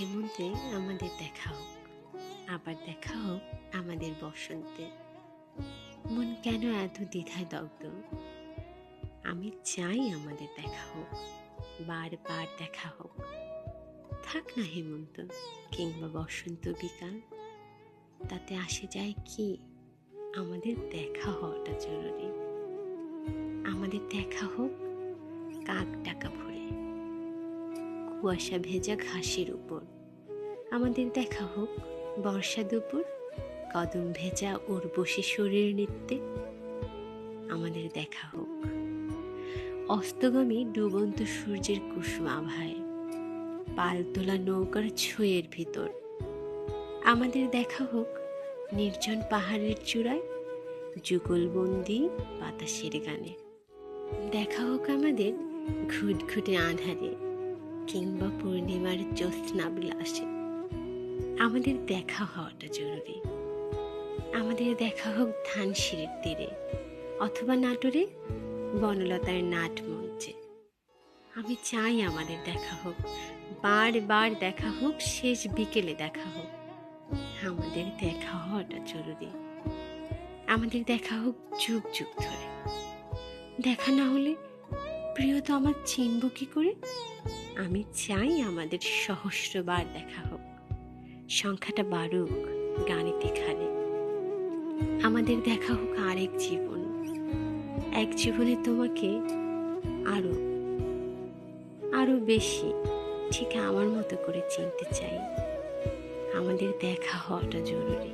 হেমন্তে আমাদের দেখা হোক, আবার দেখা হোক আমাদের বসন্তে। মন কেন এত দ্বিধায় দগ্ধ? আমি চাই আমাদের দেখা হোক, বারবার দেখা হোক। থাক না হেমন্ত, কিংবা বসন্ত বিকাল। তাতে আসে যায় কি? আমাদের দেখা হওয়াটা জরুরি। আমাদের দেখা হোক, কাক টাকা ভরে। কুয়াশা ভেজা ঘাসের উপর। আমাদের দেখা হোক, বর্ষা দুপুর, কদম ভেজা ওর বসে শরীর নৃত্যে। আমাদের দেখা হোক। অস্তগামী ডুবন্ত সূর্যের কুসুম আভায়, পাল তোলা নৌকার ছইয়ের ভিতর। আমাদের দেখা হোক, নির্জন পাহাড়ের চূড়ায়, যুগলবন্দি বাতাসের গানে। দেখা হোক আমাদের ঘুটঘুটে আধারে কিংবা পূর্ণিমার জ্যোৎস্না বিলাসে। আমাদের দেখা হওয়াটা জরুরি। আমাদের দেখা হোক ধানসিঁড়ির তীরে, অথবা নাটোরে বনলতার নাট মঞ্চে। আমি চাই আমাদের দেখা হোক, বারবার দেখা হোক, শেষ বিকেলে দেখা হোক। আমাদের দেখা হওয়াটা জরুরি। আমাদের দেখা হোক যুগ যুগ ধরে। দেখা না হলে প্রিয় তো আমার চিনব কি করে? আমি চাই আমাদের সহস্রবার দেখা হোক। সংখ্যাটা বাড়ুক, গাণিতিক হারে আমাদের দেখা হোক আরেক জীবন। এক জীবনে তোমাকে আরও আরও বেশি ঠিক আমার মতো করে চিনতে চাই। আমাদের দেখা হওয়াটা জরুরি।